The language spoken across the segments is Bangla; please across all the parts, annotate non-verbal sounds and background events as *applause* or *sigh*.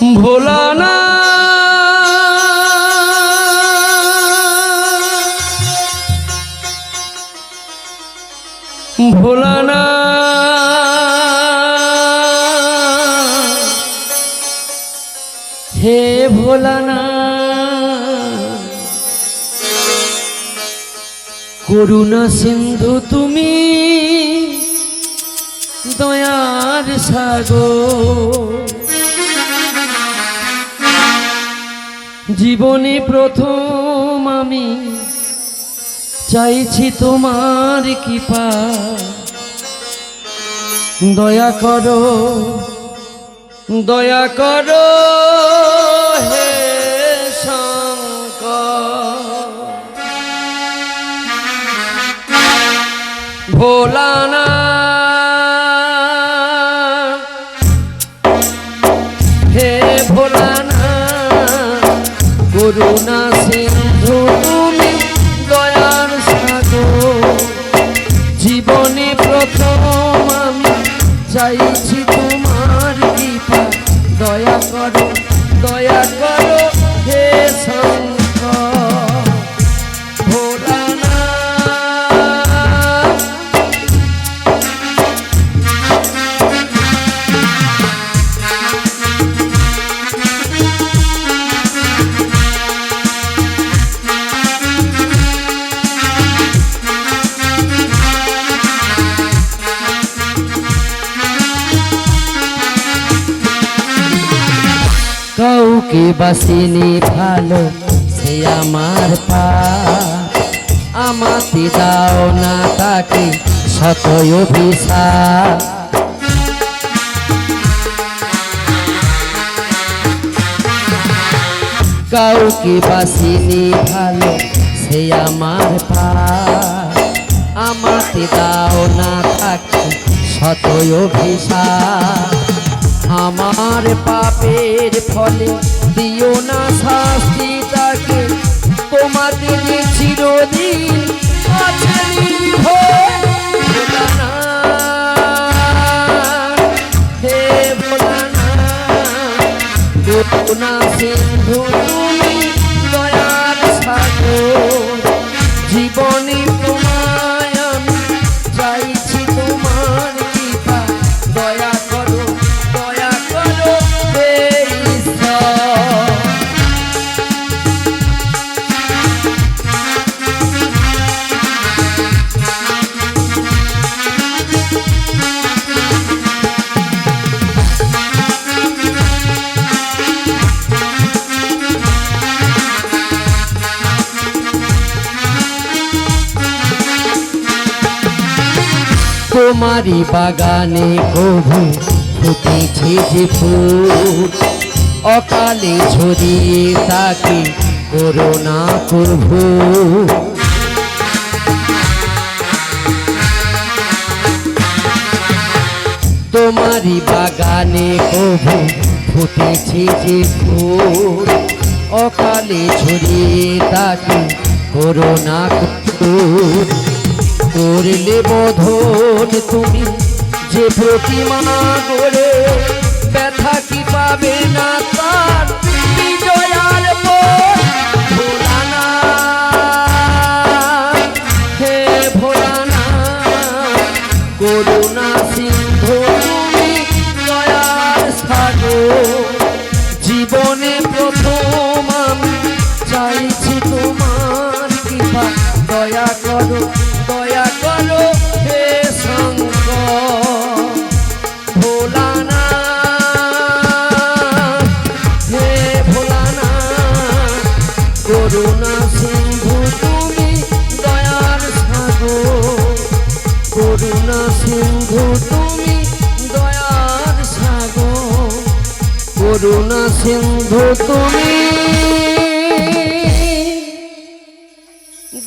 ভোলানা ভোলানা হে ভোলানা করুণা সিন্ধু তুমি দয়ার সাগর। জীবনে প্রথম আমি চাইছি তোমার কৃপা। দয়া করো দয়া করো হে ভোলানা। হে ভোলানা। করুণা সিন্ধু বাসিনি ভালো, সে আমার পা। আমাতে দাও না তাকে শত অভিশাপ। কাউকে বাসিনি ভালো, সে আমার পা। আমাতে দাও না তাকে শত অভিশাপ। আমার পাপের ফলে দিও না শাস্তি তাকে তোমার নিয়ে চিরদিন আছে নির্ভর। ভোলানাথ, হে সিন্ধু তোমারই বাগানে কভু ফুটেছে যে ফুল। অকালে ঝরিয়ে তাকে করোনা করব তোমারই বাগানে কভু ফুটেছে যে ফুল। অকালে ঝরিয়ে তাকে করোনা কুকুর করলে বোধন তুমি? যে প্রতিমা গড়ে ব্যথা কি পাবে না তার? হে ভোলানাথ, করুণা সিন্ধু তুমি সাগর। জীবনে প্রথম আমি চাইছি তোমার কৃপা। করো দয়া করো করুণা সিন্ধু তুমি।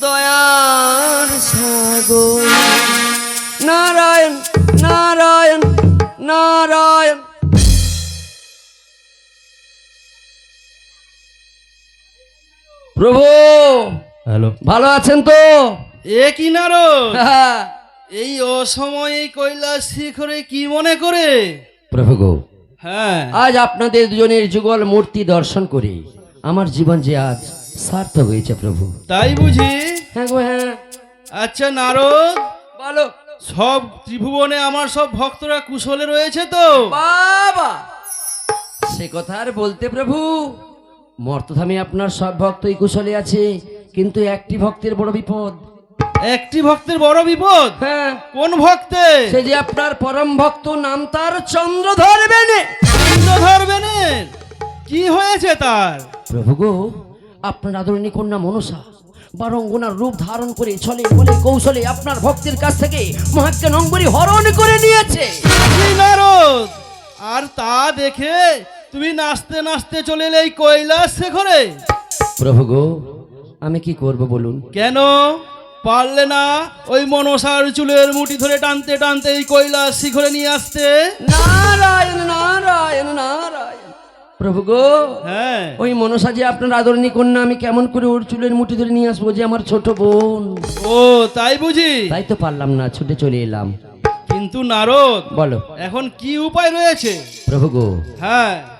দয়ার সাগর। নারায়ণ নারায়ণ নারায়ণ। প্রভু হ্যালো। ভালো আছেন তো? এ কি নারো। এই অসময়ে কৈলাস শিখরে কি মনে করে? প্রভু গো আজ আপনাদের দুজনের যুগল মূর্তি দর্শন করে আমার জীবন যে আজ সার্থক হয়েছে প্রভু। তাই বুঝি? হ্যাঁ গো হ্যাঁ। আচ্ছা নারদ। বলো। সব ত্রিভুবনে আমার সব ভক্তরা কুশলে রয়েছে তো? বাবা! সে কথা আর বলতে প্রভু মর্তধামে আপনার সব ভক্তই কুশলে আছে কিন্তু একটি ভক্তের বড় বিপদ। একটি ভক্তের বড় বিপদ। হ্যাঁ। কোন ভক্তে? সে যে আপনার পরম ভক্ত নাম তার চন্দ্র ধরবে না ধরবেনের কি হয়েছে তার? প্রভু গো আপনার আদরণী কন্যা মনসা বারঙ্গনার রূপ ধারণ করে ছলে বলে কৌশলে আপনার ভক্তের কাছ থেকে মহাজ্ঞা নম্বরী হরণ করে নিয়েছে। আর তা দেখে তুমি নাচতে নাচতে চলে এলে এই কৈলাস শেখরে। প্রভু গো আমি কি করব বলুন? কেন? পারলে না ওই মনসার চুলের মুঠি ধরে টানতে টানতে এই কৈলাস শিখরে নিয়ে আসতে। নারায়ণ নারায়ণ নারায়ণ। প্রভু গো হ্যাঁ। ওই মনসা যে আপনার আদরণী কন্যা আমি কেমন করে ওর চুলের মুঠি ধরে নিয়ে আসব যে আমার ছোট বোন? ও তাই বুঝি? তাই তো পারলাম না ছুটে চলে এলাম। কিন্তু নারদ বলো। এখন কি উপায় রয়েছে? প্রভু গো হ্যাঁ।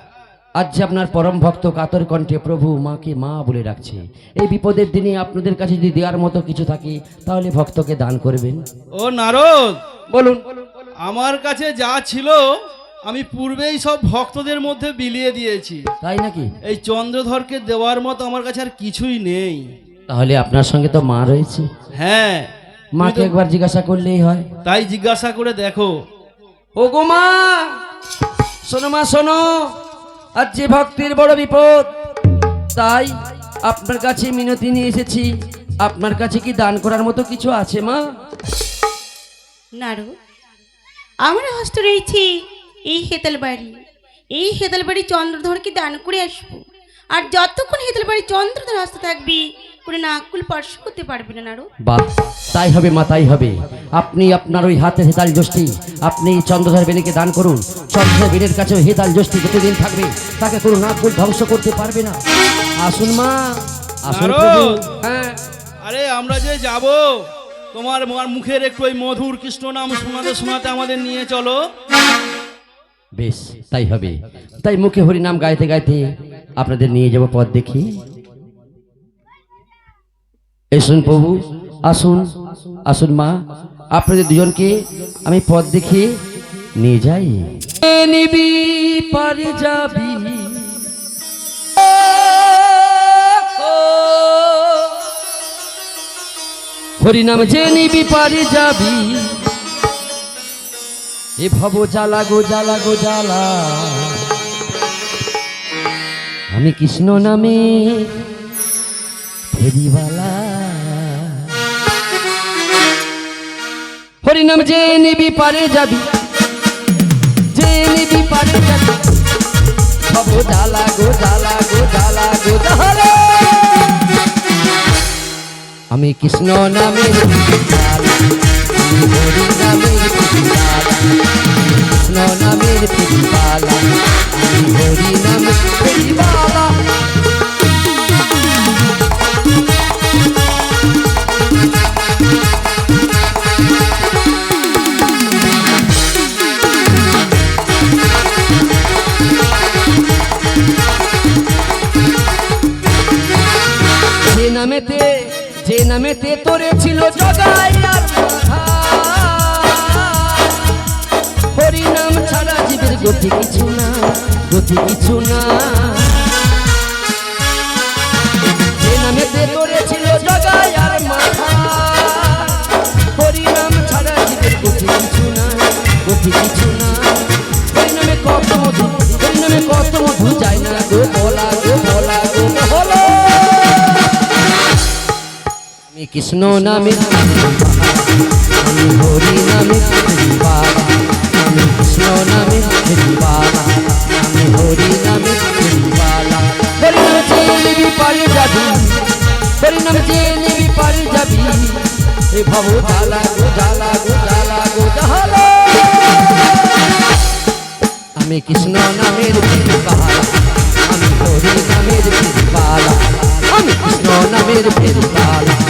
আজ যে আপনার পরম ভক্ত কাতর কণ্ঠে প্রভু মাকে মা বলে রাখছে এই বিপদের দিনে আপনাদের কাছে যদি দেওয়ার মতো কিছু থাকে তাহলে ভক্তকে দান করবেন। ও নারদ বলুন। আমার কাছে যা ছিল আমি পূর্বেই সব ভক্তদের মধ্যে বিলিয়ে দিয়েছি। তাই নাকি? এই চন্দ্রধরকে দেওয়ার মতো আমার কাছে আর কিছুই নেই। তাহলে আপনার সঙ্গে তো মা রয়েছে। হ্যাঁ। মাকে একবার জিজ্ঞাসা করলেই হয়। তাই জিজ্ঞাসা করে দেখো। ও গো মা শোনো মা শোনো। আজ যে ভক্তের বড় বিপদ তাই আপনার কাছে মিনতি নিয়ে এসেছি। আপনার কাছে কি দান করার মতো কিছু আছে মা? নারু আমার হস্ত রয়েছে এই হেতাল বাড়ি এই হেতাল বাড়ি চন্দ্রধরকে দান করে আসব। আর যতক্ষণ হেতাল বাড়ি চন্দ্রধর হস্ত থাকবি কোনো নাকুল স্পর্শ করতে পারবি না নারু বাহ তাই হবে মা তাই হবে। আপনি আপনার ওই হাতের হেতাল গোষ্ঠী আপনি চন্দ্রধর বেনিকে দান করুন। চন্দ্রধর বেনের কাছে হেতাল জষ্টি যতদিন থাকবে তাকে কোনো নাকুল ধ্বংস করতে পারবে না। আসুন মা আসুন হ্যাঁ আরে আমরা যে যাব তোমার মার মুখের একটু ওই মধুর কৃষ্ণ নাম শোনাতে শোনাতে আমাদের নিয়ে চলো। বেশ তাই হবে। তাই মুখে হরি নাম গাইতে গাইতে আপনাদের নিয়ে যাব পথ দেখি। এসুন প্রভু আসুন আসুন মা। আপনাদের দুজনকে আমি পথ দেখিয়ে নিয়ে যাই। নিবি, পারে যাবি। হরিনাম যে নিবি, পারে যাবি। এ ভব জ্বালা গো জ্বালা গো, জ্বালা। আমি কৃষ্ণ নামে ফেরিবালা হরিনাম যে নিবি, পারে যাবি। নিবি পারে ভব জ্বালা গো জ্বালা গো জ্বালা গো জ্বালা আমি কৃষ্ণ নামে হরি নামে কৃষ্ণ নামের হরি নামে ফেরিবালা যে নামেতে তোরে ছিল জগাই আর মাথা। হরি নাম ছাড়া জীবের গতি কিছু না, গতি কিছু না। ছাড়া জীবের গতি কিছু না, গতি কিছু না। কত মধু কত মধু যায় না গো। কৃষ্ণ নামে আমি হরি নামে বাবা আমি কৃষ্ণ নামে বাবা আমি হরি নামে বালা হরি নামে চেয়ে পারি যাবি হরি নামে চেয়ে পারি যাবি এ ভব জ্বালা গো জ্বালা গো জ্বালা গো জ্বালা আমি কৃষ্ণ নামের বালা আমি হরি নামের বালা আমি কৃষ্ণ নামের বালা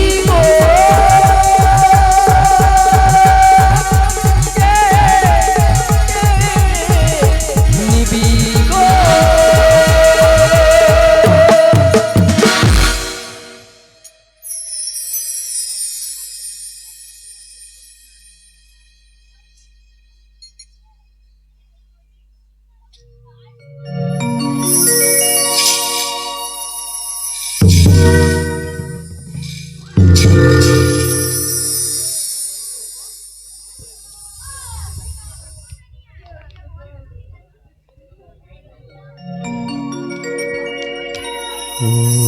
নমো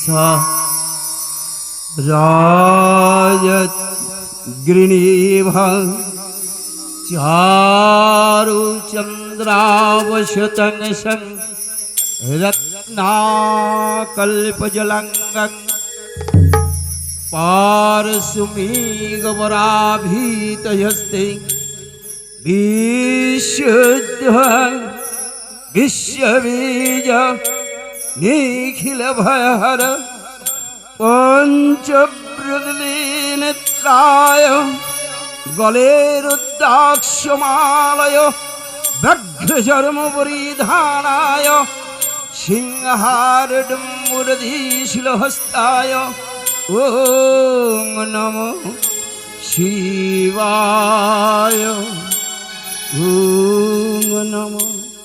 सा रायत गृणीभ चारु चंद्रावशतन संग रत्नाकल्पजलंगं पारसुमीगवराभीतयस्ते विशुद्ध विश्वबीज নিখিল ভয়হর পঞ্চব্রতনেত্রায় গলের উদ্দাক্ষমালয় ব্যঘ্রচর্ম পরিধানায় সিংহার ডম্বুরধীশিল হস্তায় ওম নম শিবায় ওম নমঃ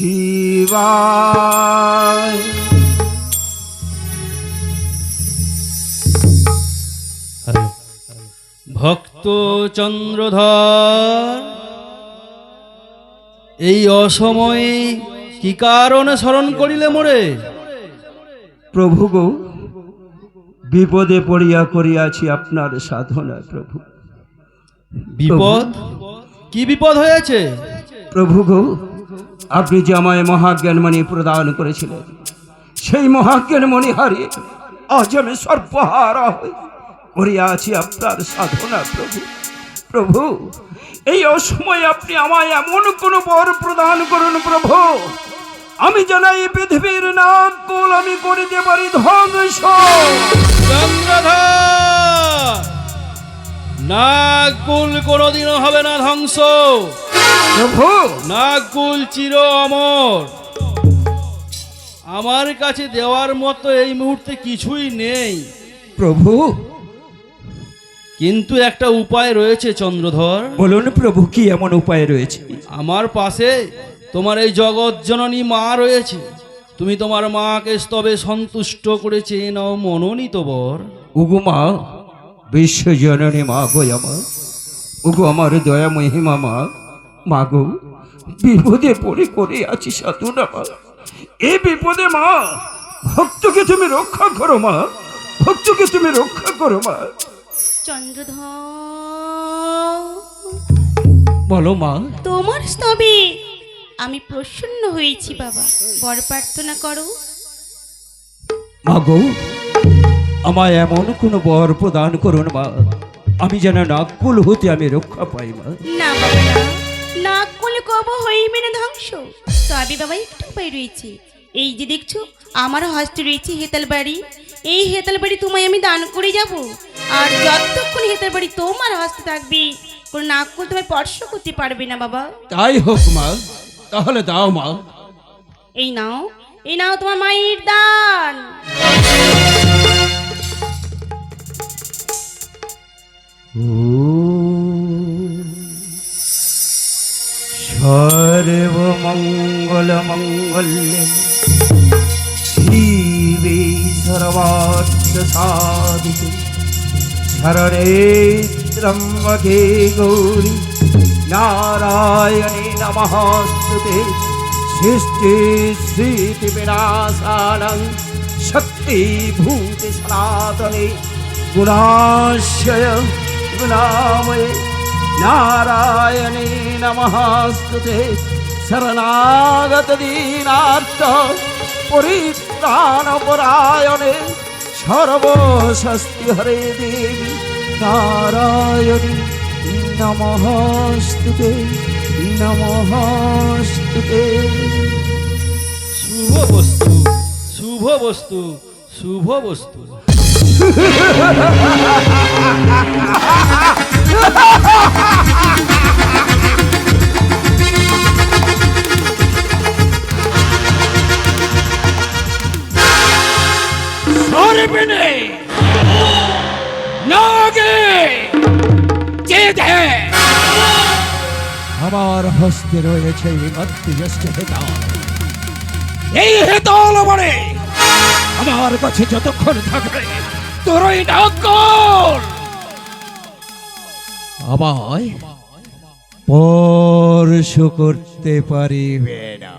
শিবায়। ভক্ত চন্দ্রধর এই অসময়ে কি কারণে স্মরণ করিলে মোরে? প্রভু গো বিপদে পড়িয়া করিয়াছি আপনার সাধনা প্রভু। বিপদ? কি বিপদ হয়েছে? প্রভু গো আপনি যে আমায় মহাজ্ঞানমণি প্রদান করেছিলেন, সেই মহাজ্ঞানমণি হারিয়ে আজ আমি সর্বহারা হই। করিয়াছি আপনার সাধনা, প্রভু। প্রভু, এই অসময়ে আপনি আমায় এমন কোন বর প্রদান করুন, প্রভু। আমি যেন এই পৃথিবীর নাক কুল আমি করিতে পারি ধ্বংস নাগকুল কোনোদিনও হবে না ধ্বংস। প্রভু! নাগকুল চির অমর। আমার কাছে দেওয়ার মতো এই মুহূর্তে কিছুই নেই। প্রভু! কিন্তু একটা উপায় রয়েছে চন্দ্রধর। বলুন প্রভু কি এমন উপায় রয়েছে? আমার পাশে তোমার এই জগৎ জননী মা রয়েছে। তুমি তোমার মাকে স্তবে সন্তুষ্ট করে চেয়ে নাও মনোনীত বর। উগু মা বিশ্ব জননী মা গো আমার উগু আমার দয়া মহিমা মা। মা গো বিপদে পড়ে করে আছি সাধুনা মা। এই বিপদে মা ভক্তকে তুমি রক্ষা করো মা। ভক্তকে তুমি রক্ষা করো মা। চন্দ্রধর বলো মা। তোমার স্তবে আমি প্রসন্ন হয়েছি বাবা। বর প্রার্থনা করো। মা গো আমায় এমন কোন বর প্রদান করুন মা। আমি যেন নাকুল হতে আমি রক্ষা পাই মা। না বাবা না না করলে কব হইবে না ধ্বংস। তবে বাবা একটু উপায় রয়েছে। এই যে দেখছ আমার হস্তে রয়েছে হেতাল বাড়ি। এই হেতাল বাড়ি তোমায় আমি দান করে যাব। আর যতক্ষণ হেতাল বাড়ি তোমার হস্তে থাকবে কোনো নাক করলে তোমায় স্পর্শ করতে পারবে না বাবা। তাই হোক মা তাহলে দাও মা। এই নাও এই নাও তোমার মায়ের দান। সর্বমঙ্গলমঙ্গল্যে শিবে সর্বার্থ সাধিকে শরণে ত্রম্বকে গৌরী নারায়ণে নমস্তুতে সৃষ্টি স্মৃতি বিনাশানং শক্তি ভূতে সনাতনে গুণাশয় নারায়ণে নমস্তুতে শরণাগত দীনার্থ পরিত্রাণ পরায়ণে সর্বশস্তি হরে দেবী নারায়ণী নমস্তুতে নমস্তুতে শুভ বস্তু শুভ বস্তু শুভ বস্তু সর্বনে নাগে চেদে আমার হস্তে রয়েছে এই মধ্যস্থ হেতাল এই হেতাল মানে আমার কাছে যতক্ষণ থাকবে তুরই ডাউকল আমায় স্পর্শ করতে পারিবে না।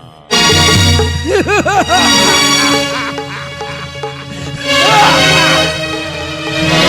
*laughs*